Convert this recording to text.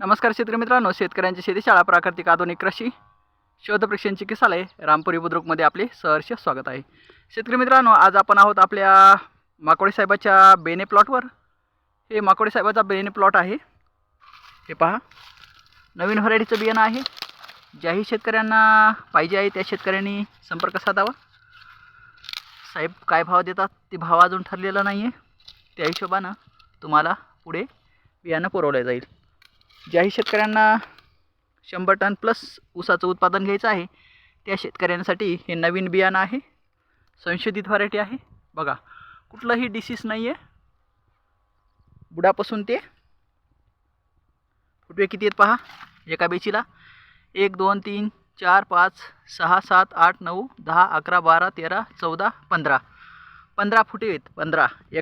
नमस्कार शेतकरी मित्रांनो शेतकऱ्यांची शेतीशाळा प्राकृतिक आधुनिक कृषी शोधपरीक्षण चिकित्सालय रामपुरी बुद्रुकमध्ये आपले सहर्ष स्वागत आहे. शेतकरी मित्रांनो आज आपण आहोत आपल्या माकोडे साहेबाच्या बेने प्लॉटवर. हे माकोडे साहेबाचा बेने प्लॉट आहे. हे पहा. नवीन व्हरायटीचं बियाणं आहे. ज्याही शेतकऱ्यांना पाहिजे आहे त्या शेतकऱ्यांनी संपर्क साधावा. साहेब काय भाव देतात ते भाव अजून ठरलेला नाही आहे त्या हिशोबानं तुम्हाला पुढे बियाणं पुरवलं जाईल. ज्याही शेतकऱ्यांना शंभर टन प्लस ऊसाचं उत्पादन घ्यायचं आहे त्या शेतकऱ्यांसाठी हे नवीन बियाणं आहे संशोधित व्हरायटी आहे. बघा कुठलंही डिसीज नाही आहे बुडापासून ते फुटवे किती आहेत पहा एका बेचीला. एक दोन तीन चार पाच सहा सात आठ नऊ दहा अकरा बारा तेरा चौदा पंधरा. पंधरा फुटे आहेत पंधरा. एक